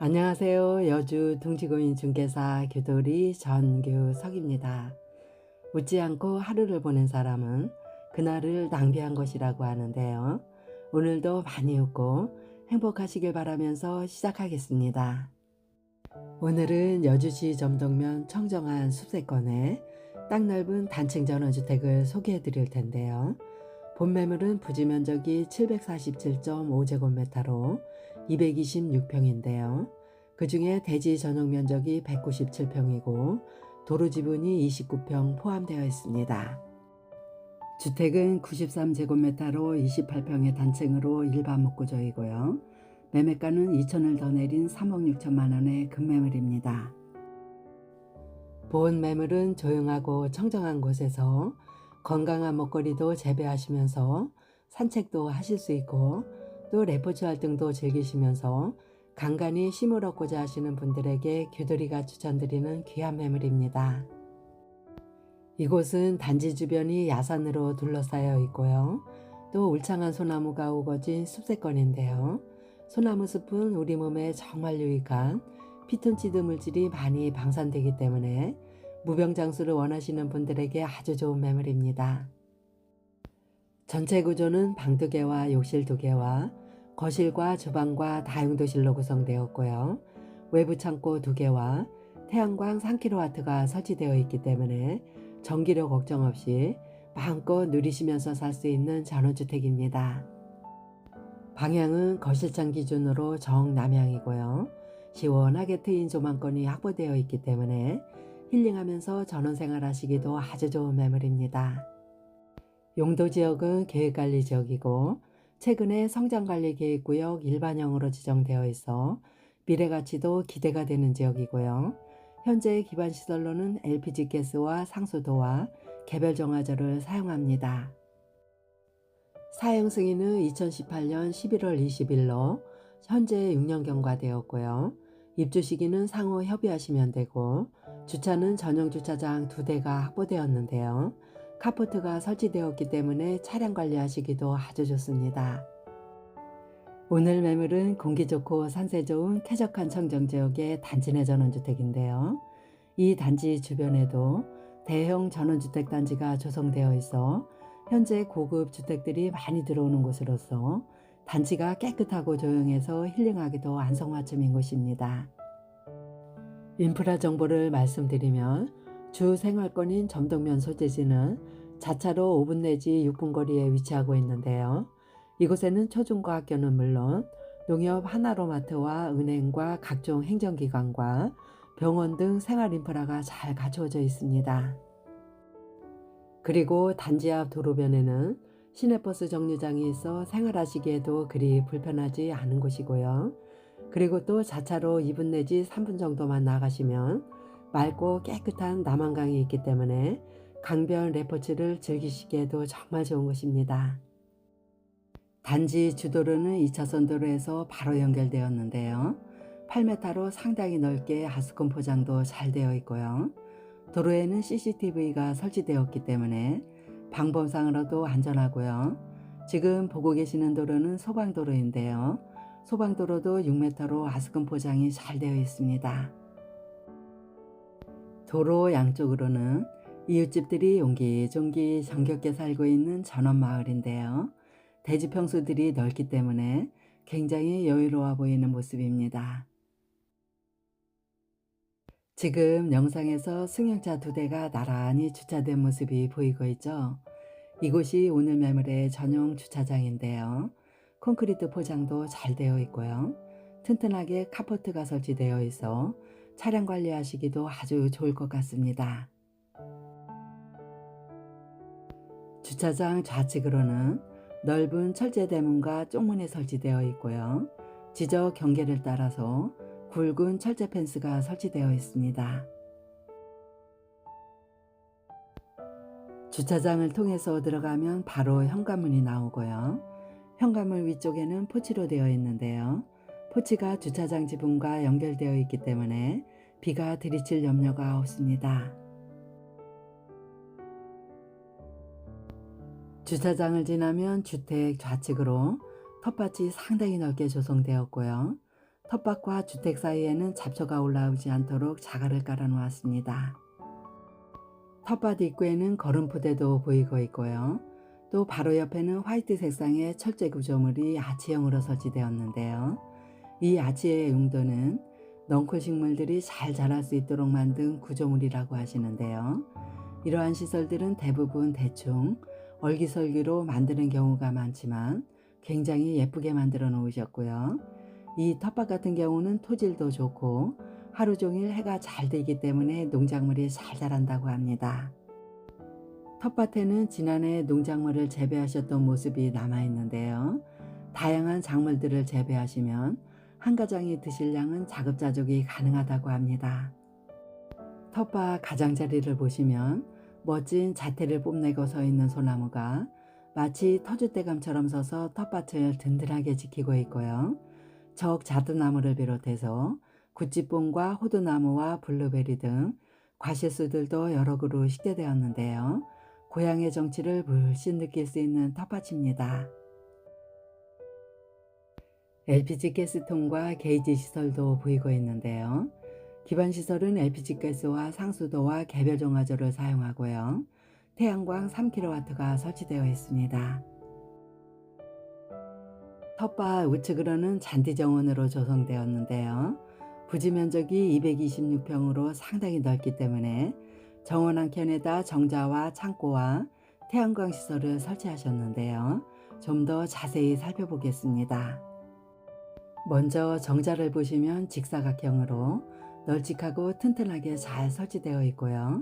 안녕하세요. 여주 둥지구인 중개사 규돌이 전규석입니다. 웃지 않고 하루를 보낸 사람은 그날을 낭비한 것이라고 하는데요. 오늘도 많이 웃고 행복하시길 바라면서 시작하겠습니다. 오늘은 여주시 점동면 청정한 숲세권에 땅 넓은 단층 전원주택을 소개해 드릴 텐데요. 본 매물은 부지 면적이 747.5제곱미터로 226평인데요. 그 중에 대지 전용 면적이 197평이고 도로 지분이 29평 포함되어 있습니다. 주택은 93제곱미터로 28평의 단층으로 일반 목구조이고요. 매매가는 2천을 더 내린 3억 6천만 원의 금매물입니다. 본 매물은 조용하고 청정한 곳에서 건강한 먹거리도 재배하시면서 산책도 하실 수 있고 또 레포츠 활동도 즐기시면서 간간히 쉼을 얻고자 하시는 분들에게 규돌이가 추천드리는 귀한 매물입니다. 이곳은 단지 주변이 야산으로 둘러싸여 있고요. 또 울창한 소나무가 우거진 숲세권인데요. 소나무 숲은 우리 몸에 정말 유익한 피톤치드 물질이 많이 방산되기 때문에 무병장수를 원하시는 분들에게 아주 좋은 매물입니다. 전체 구조는 방 두 개와 욕실 두 개와 거실과 주방과 다용도실로 구성되었고요. 외부 창고 두 개와 태양광 3kW가 설치되어 있기 때문에 전기료 걱정 없이 마음껏 누리시면서 살 수 있는 전원주택입니다. 방향은 거실창 기준으로 정남향이고요. 시원하게 트인 조망권이 확보되어 있기 때문에 힐링하면서 전원생활 하시기도 아주 좋은 매물입니다. 용도 지역은 계획관리 지역이고 최근에 성장관리 계획구역 일반형으로 지정되어 있어 미래 가치도 기대가 되는 지역이고요. 현재 기반 시설로는 LPG 가스와 상수도와 개별 정화조를 사용합니다. 사용 승인은 2018년 11월 20일로 현재 6년 경과 되었고요. 입주 시기는 상호 협의하시면 되고 주차는 전용 주차장 두 대가 확보되었는데요. 카포트가 설치되었기 때문에 차량 관리하시기도 아주 좋습니다. 오늘 매물은 공기 좋고 산세 좋은 쾌적한 청정 지역의 단지 내 전원주택인데요. 이 단지 주변에도 대형 전원주택 단지가 조성되어 있어 현재 고급 주택들이 많이 들어오는 곳으로서 단지가 깨끗하고 조용해서 힐링하기도 안성맞춤인 곳입니다. 인프라 정보를 말씀드리면 주 생활권인 점동면 소재지는 자차로 5분 내지 6분 거리에 위치하고 있는데요. 이곳에는 초중고 학교는 물론 농협 하나로마트와 은행과 각종 행정기관과 병원 등 생활 인프라가 잘 갖추어져 있습니다. 그리고 단지 앞 도로변에는 시내버스 정류장이 있어 생활하시기에도 그리 불편하지 않은 곳이고요. 그리고 또 자차로 2분 내지 3분 정도만 나가시면 맑고 깨끗한 남한강이 있기 때문에 강변 레포츠를 즐기시기에도 정말 좋은 곳입니다. 단지 주도로는 2차선 도로에서 바로 연결되었는데요. 8m로 상당히 넓게 하스콘 포장도 잘 되어 있고요. 도로에는 CCTV가 설치되었기 때문에 방범상으로도 안전하고요. 지금 보고 계시는 도로는 소방도로인데요. 소방도로도 6m로 아스콘 포장이 잘 되어 있습니다. 도로 양쪽으로는 이웃집들이 옹기종기 정겹게 살고 있는 전원마을인데요. 대지 평수들이 넓기 때문에 굉장히 여유로워 보이는 모습입니다. 지금 영상에서 승용차 두 대가 나란히 주차된 모습이 보이고 있죠. 이곳이 오늘 매물의 전용 주차장인데요. 콘크리트 포장도 잘 되어 있고요. 튼튼하게 카포트가 설치되어 있어 차량 관리하시기도 아주 좋을 것 같습니다. 주차장 좌측으로는 넓은 철제 대문과 쪽문이 설치되어 있고요. 지적 경계를 따라서 굵은 철제 펜스가 설치되어 있습니다. 주차장을 통해서 들어가면 바로 현관문이 나오고요. 현관문 위쪽에는 포치로 되어 있는데요. 포치가 주차장 지붕과 연결되어 있기 때문에 비가 들이칠 염려가 없습니다. 주차장을 지나면 주택 좌측으로 텃밭이 상당히 넓게 조성되었고요. 텃밭과 주택 사이에는 잡초가 올라오지 않도록 자갈을 깔아 놓았습니다. 텃밭 입구에는 거름포대도 보이고 있고요. 또 바로 옆에는 화이트 색상의 철제 구조물이 아치형으로 설치되었는데요. 이 아치의 용도는 넝쿨 식물들이 잘 자랄 수 있도록 만든 구조물이라고 하시는데요. 이러한 시설들은 대부분 대충 얼기설기로 만드는 경우가 많지만 굉장히 예쁘게 만들어 놓으셨고요. 이 텃밭 같은 경우는 토질도 좋고 하루 종일 해가 잘 되기 때문에 농작물이 잘 자란다고 합니다. 텃밭에는 지난해 농작물을 재배하셨던 모습이 남아 있는데요. 다양한 작물들을 재배하시면 한 가정이 드실 양은 자급자족이 가능하다고 합니다. 텃밭 가장자리를 보시면 멋진 자태를 뽐내고 서 있는 소나무가 마치 터줏대감처럼 서서 텃밭을 든든하게 지키고 있고요. 적 자두나무를 비롯해서 구찌뽕과 호두나무와 블루베리 등 과실수들도 여러 그루 식재되었는데요. 고향의 정치를 물씬 느낄 수 있는 텃밭입니다. LPG 가스통과 게이지 시설도 보이고 있는데요. 기반 시설은 LPG 가스와 상수도와 개별 정화조를 사용하고요. 태양광 3kW가 설치되어 있습니다. 텃밭 우측으로는 잔디 정원으로 조성되었는데요. 부지 면적이 226평으로 상당히 넓기 때문에 정원 한켠에다 정자와 창고와 태양광 시설을 설치하셨는데요. 좀 더 자세히 살펴보겠습니다. 먼저 정자를 보시면 직사각형으로 널찍하고 튼튼하게 잘 설치되어 있고요.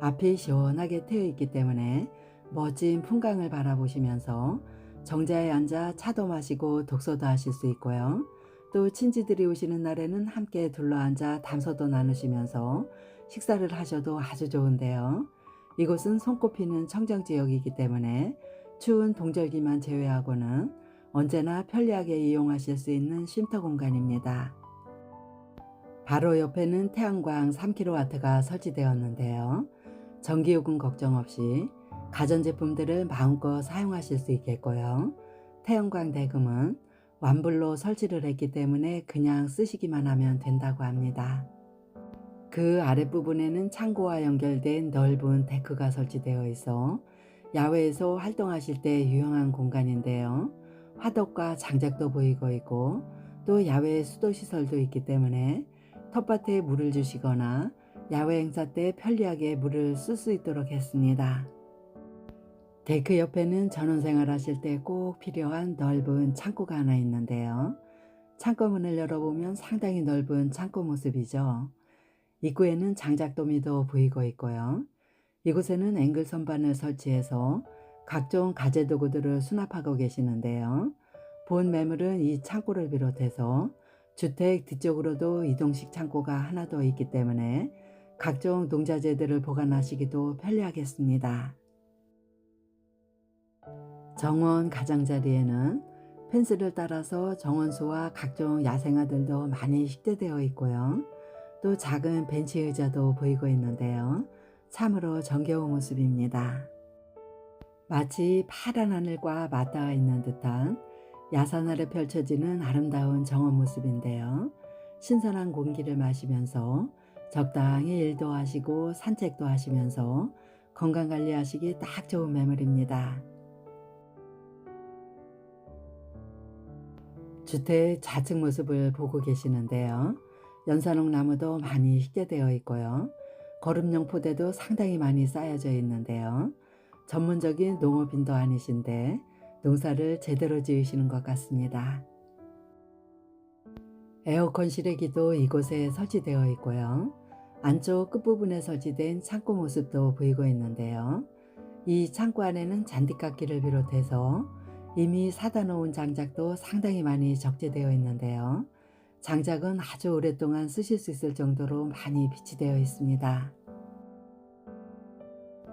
앞이 시원하게 트여 있기 때문에 멋진 풍광을 바라보시면서 정자에 앉아 차도 마시고 독서도 하실 수 있고요. 또 친지들이 오시는 날에는 함께 둘러앉아 담소도 나누시면서 식사를 하셔도 아주 좋은데요. 이곳은 손꼽히는 청정 지역이기 때문에 추운 동절기만 제외하고는 언제나 편리하게 이용하실 수 있는 쉼터 공간입니다. 바로 옆에는 태양광 3kW가 설치되었는데요. 전기요금 걱정 없이 가전제품들을 마음껏 사용하실 수 있겠고요. 태양광 대금은 완불로 설치를 했기 때문에 그냥 쓰시기만 하면 된다고 합니다. 그 아랫부분에는 창고와 연결된 넓은 데크가 설치되어 있어 야외에서 활동하실 때 유용한 공간인데요. 화덕과 장작도 보이고 있고 또 야외 수도 시설도 있기 때문에 텃밭에 물을 주시거나 야외 행사 때 편리하게 물을 쓸 수 있도록 했습니다. 데크 옆에는 전원 생활 하실 때 꼭 필요한 넓은 창고가 하나 있는데요. 창고 문을 열어보면 상당히 넓은 창고 모습이죠. 입구에는 장작도미도 보이고 있고요. 이곳에는 앵글 선반을 설치해서 각종 가재 도구들을 수납하고 계시는데요. 본 매물은 이 창고를 비롯해서 주택 뒤쪽으로도 이동식 창고가 하나 더 있기 때문에 각종 농자재들을 보관하시기도 편리하겠습니다. 정원 가장자리에는 펜스를 따라서 정원수와 각종 야생화들도 많이 식재되어 있고요. 또 작은 벤치 의자도 보이고 있는데요. 참으로 정겨운 모습입니다. 마치 파란 하늘과 맞닿아 있는 듯한 야산 아래 펼쳐지는 아름다운 정원 모습인데요. 신선한 공기를 마시면서 적당히 일도 하시고 산책도 하시면서 건강 관리하시기 딱 좋은 매물입니다. 주택 좌측 모습을 보고 계시는데요. 연산홍 나무도 많이 식재되어 있고요. 거름용 포대도 상당히 많이 쌓여져 있는데요. 전문적인 농업인도 아니신데 농사를 제대로 지으시는 것 같습니다. 에어컨 실외기도 이곳에 설치되어 있고요. 안쪽 끝부분에 설치된 창고 모습도 보이고 있는데요. 이 창고 안에는 잔디깎기를 비롯해서 이미 사다 놓은 장작도 상당히 많이 적재되어 있는데요. 장작은 아주 오랫동안 쓰실 수 있을 정도로 많이 비치되어 있습니다.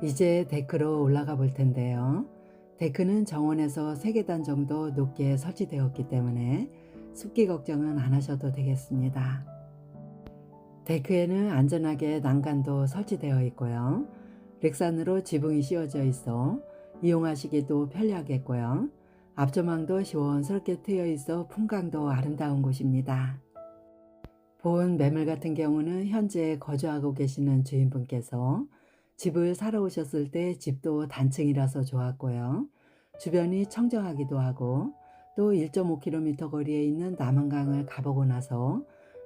이제 데크로 올라가 볼 텐데요. 데크는 정원에서 3계단 정도 높게 설치되었기 때문에 습기 걱정은 안 하셔도 되겠습니다. 데크에는 안전하게 난간도 설치되어 있고요. 렉산으로 지붕이 씌워져 있어 이용하시기도 편리하겠고요. 앞조망도 시원스럽게 트여 있어 풍광도 아름다운 곳입니다. 본 매물 같은 경우는 현재 거주하고 계시는 주인분께서 집을 사러 오셨을 때 집도 단층이라서 좋았고요. 주변이 청정하기도 하고 또 1.5km 거리에 있는 남한강을 가보고 나서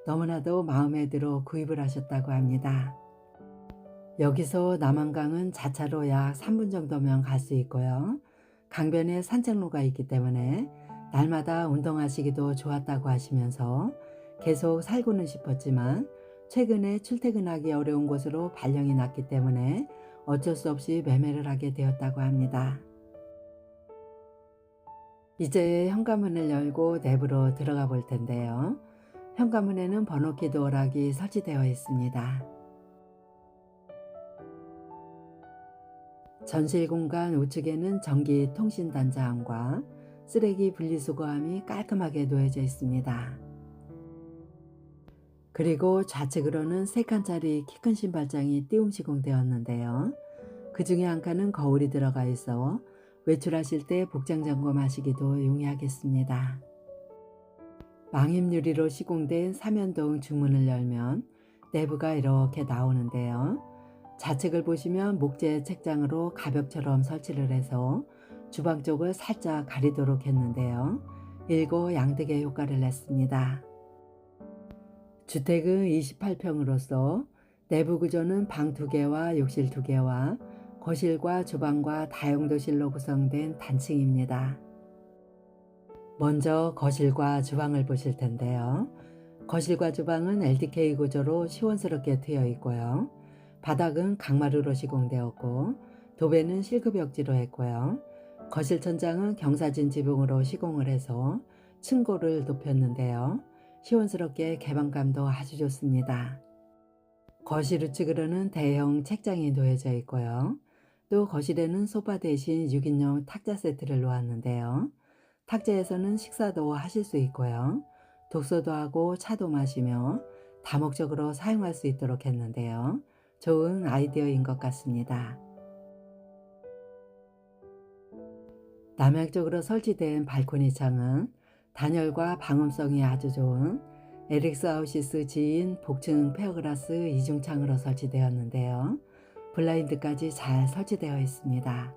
너무나도 마음에 들어 구입을 하셨다고 합니다. 여기서 남한강은 자차로 약 3분 정도면 갈 수 있고요. 강변에 산책로가 있기 때문에 날마다 운동하시기도 좋았다고 하시면서 계속 살고는 싶었지만 최근에 출퇴근하기 어려운 곳으로 발령이 났기 때문에 어쩔 수 없이 매매를 하게 되었다고 합니다. 이제 현관문을 열고 내부로 들어가 볼 텐데요. 현관문에는 번호키 도어락이 설치되어 있습니다. 전실 공간 우측에는 전기 통신 단자함과 쓰레기 분리수거함이 깔끔하게 놓여져 있습니다. 그리고 좌측으로는 3칸짜리 키 큰 신발장이 띄움 시공되었는데요. 그 중에 한 칸은 거울이 들어가 있어 외출하실 때 복장 점검하시기도 용이하겠습니다. 망임유리로 시공된 삼연동 중문을 열면 내부가 이렇게 나오는데요. 좌측을 보시면 목재 책장으로 가벽처럼 설치를 해서 주방 쪽을 살짝 가리도록 했는데요. 일고 양득의 효과를 냈습니다. 주택은 28평으로서 내부 구조는 방 2개와 욕실 2개와 거실과 주방과 다용도실로 구성된 단층입니다. 먼저 거실과 주방을 보실 텐데요. 거실과 주방은 LDK 구조로 시원스럽게 트여 있고요. 바닥은 강마루로 시공되었고 도배는 실크벽지로 했고요. 거실 천장은 경사진 지붕으로 시공을 해서 층고를 높였는데요. 시원스럽게 개방감도 아주 좋습니다. 거실 우측으로는 대형 책장이 놓여져 있고요. 또 거실에는 소파 대신 6인용 탁자 세트를 놓았는데요. 탁자에서는 식사도 하실 수 있고요. 독서도 하고 차도 마시며 다목적으로 사용할 수 있도록 했는데요. 좋은 아이디어인 것 같습니다. 남향쪽으로 설치된 발코니 창은 단열과 방음성이 아주 좋은 에릭스 아우시스 지인 복층 페어그라스 이중창으로 설치되었는데요. 블라인드까지 잘 설치되어 있습니다.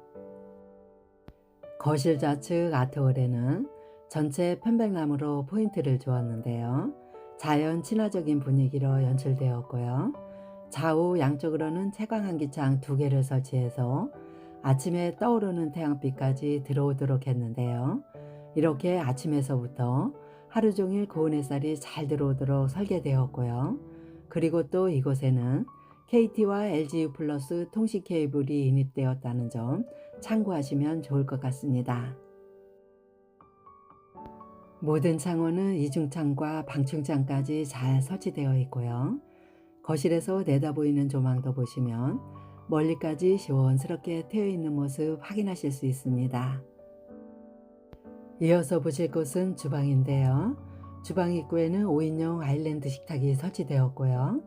거실 좌측 아트홀에는 전체 편백나무로 포인트를 주었는데요. 자연 친화적인 분위기로 연출되었고요. 좌우 양쪽으로는 채광한기창 두 개를 설치해서 아침에 떠오르는 태양빛까지 들어오도록 했는데요. 이렇게 아침에서부터 하루 종일 고운 햇살이 잘 들어오도록 설계되었고요. 그리고 또 이곳에는 KT와 LGU 플러스 통신 케이블이 인입되었다는 점 참고하시면 좋을 것 같습니다. 모든 창호는 이중창과 방충창까지 잘 설치되어 있고요. 거실에서 내다보이는 조망도 보시면 멀리까지 시원스럽게 트여 있는 모습 확인하실 수 있습니다. 이어서 보실 곳은 주방인데요. 주방 입구에는 5인용 아일랜드 식탁이 설치되었고요.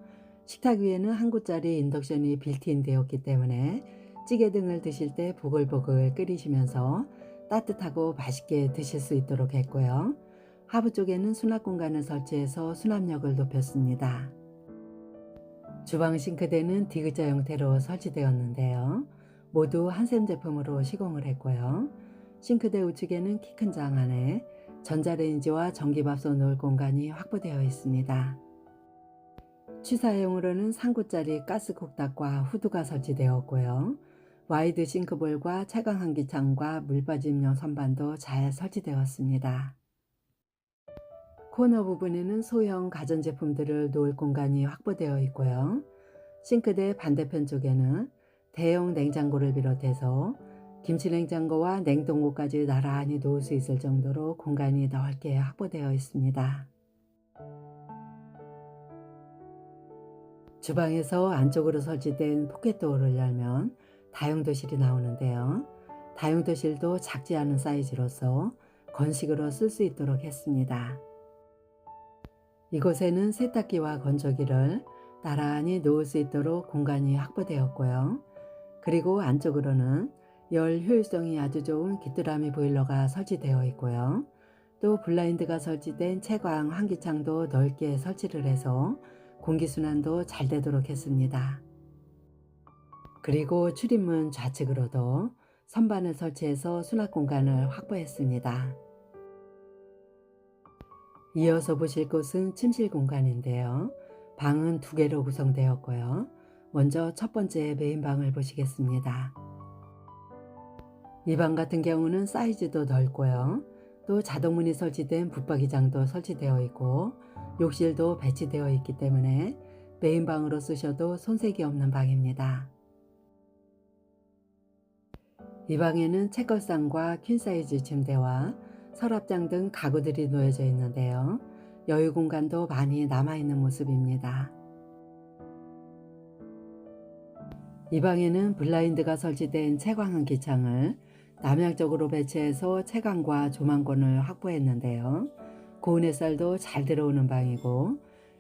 식탁 위에는 한 곳짜리 인덕션이 빌트인 되었기 때문에 찌개 등을 드실 때 보글보글 끓이시면서 따뜻하고 맛있게 드실 수 있도록 했고요. 하부 쪽에는 수납 공간을 설치해서 수납력을 높였습니다. 주방 싱크대는 디귿자 형태로 설치되었는데요. 모두 한샘 제품으로 시공을 했고요. 싱크대 우측에는 키 큰 장 안에 전자레인지와 전기밥솥 놓을 공간이 확보되어 있습니다. 취사용으로는 3구짜리 가스쿡닭과 후드가 설치되었고요. 와이드 싱크볼과 채광 환기창과 물빠짐용 선반도 잘 설치되었습니다. 코너 부분에는 소형 가전제품들을 놓을 공간이 확보되어 있고요. 싱크대 반대편 쪽에는 대형 냉장고를 비롯해서 김치냉장고와 냉동고까지 나란히 놓을 수 있을 정도로 공간이 넓게 확보되어 있습니다. 주방에서 안쪽으로 설치된 포켓도어를 열면 다용도실이 나오는데요. 다용도실도 작지 않은 사이즈로서 건식으로 쓸 수 있도록 했습니다. 이곳에는 세탁기와 건조기를 나란히 놓을 수 있도록 공간이 확보되었고요. 그리고 안쪽으로는 열 효율성이 아주 좋은 귀뚜라미 보일러가 설치되어 있고요. 또 블라인드가 설치된 채광 환기창도 넓게 설치를 해서 공기순환도 잘 되도록 했습니다. 그리고 출입문 좌측으로도 선반을 설치해서 수납 공간을 확보했습니다. 이어서 보실 곳은 침실 공간인데요. 방은 두 개로 구성되었고요. 먼저 첫 번째 메인 방을 보시겠습니다. 이 방 같은 경우는 사이즈도 넓고요. 또 자동문이 설치된 붙박이장도 설치되어 있고 욕실도 배치되어 있기 때문에 메인 방으로 쓰셔도 손색이 없는 방입니다. 이 방에는 책걸상과 퀸사이즈 침대와 서랍장 등 가구들이 놓여져 있는데요. 여유 공간도 많이 남아있는 모습입니다. 이 방에는 블라인드가 설치된 채광한 기창을 남향적으로 배치해서 채광과 조망권을 확보했는데요. 고운 햇살도 잘 들어오는 방이고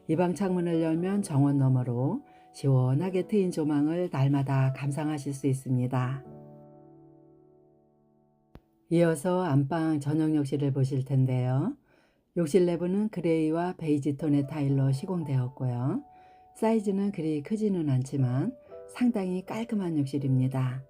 이 방 창문을 열면 정원 너머로 시원하게 트인 조망을 날마다 감상하실 수 있습니다. 이어서 안방 전용 욕실을 보실 텐데요. 욕실 내부는 그레이와 베이지 톤의 타일로 시공되었고요. 사이즈는 그리 크지는 않지만 상당히 깔끔한 욕실입니다.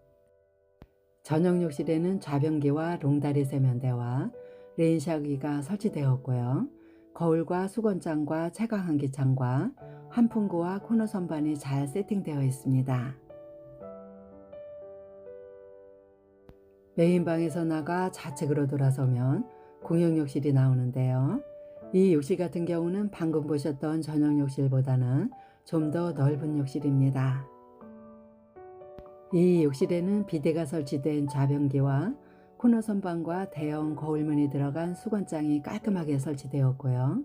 전용 욕실에는 좌변기와 롱다리 세면대와 레인샤기가 설치되었고요. 거울과 수건장과 채광한기창과 환풍구와 코너 선반이 잘 세팅되어 있습니다. 메인방에서 나가 좌측으로 돌아서면 공용 욕실이 나오는데요. 이 욕실 같은 경우는 방금 보셨던 전용 욕실보다는 좀 더 넓은 욕실입니다. 이 욕실에는 비데가 설치된 좌변기와 코너 선반과 대형 거울문이 들어간 수건장이 깔끔하게 설치되었고요.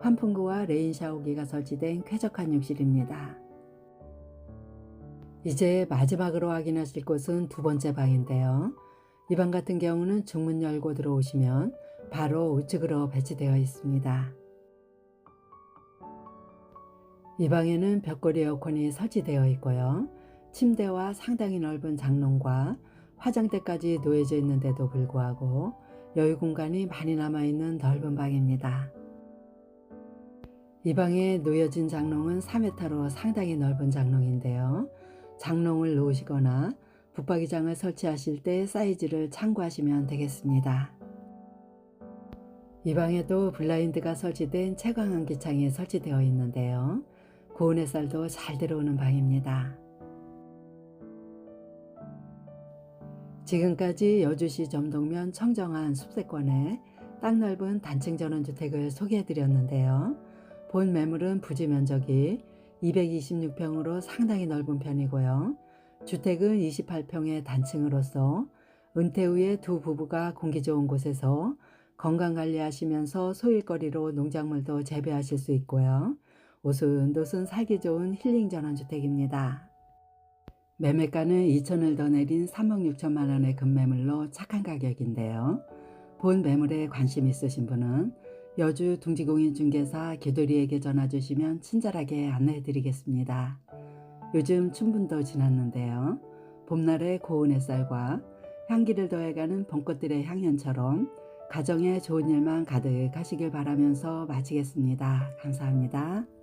환풍구와 레인 샤워기가 설치된 쾌적한 욕실입니다. 이제 마지막으로 확인하실 곳은 두 번째 방인데요. 이 방 같은 경우는 중문 열고 들어오시면 바로 우측으로 배치되어 있습니다. 이 방에는 벽걸이 에어컨이 설치되어 있고요. 침대와 상당히 넓은 장롱과 화장대까지 놓여져 있는데도 불구하고 여유 공간이 많이 남아있는 넓은 방입니다. 이 방에 놓여진 장롱은 3m로 상당히 넓은 장롱인데요. 장롱을 놓으시거나 붙박이장을 설치하실 때 사이즈를 참고하시면 되겠습니다. 이 방에도 블라인드가 설치된 채광한 기창이 설치되어 있는데요. 고운 햇살도 잘 들어오는 방입니다. 지금까지 여주시 점동면 청정한 숲세권의 땅 넓은 단층 전원주택을 소개해드렸는데요. 본 매물은 부지 면적이 226평으로 상당히 넓은 편이고요. 주택은 28평의 단층으로서 은퇴 후에 두 부부가 공기 좋은 곳에서 건강 관리하시면서 소일거리로 농작물도 재배하실 수 있고요. 오순도순 살기 좋은 힐링 전원주택입니다. 매매가는 2천을 더 내린 3억 6천만 원의 금매물로 착한 가격인데요. 본 매물에 관심 있으신 분은 여주 둥지공인 중개사 기도리에게 전화 주시면 친절하게 안내해 드리겠습니다. 요즘 춘분도 지났는데요. 봄날의 고운 햇살과 향기를 더해가는 봄꽃들의 향연처럼 가정에 좋은 일만 가득 하시길 바라면서 마치겠습니다. 감사합니다.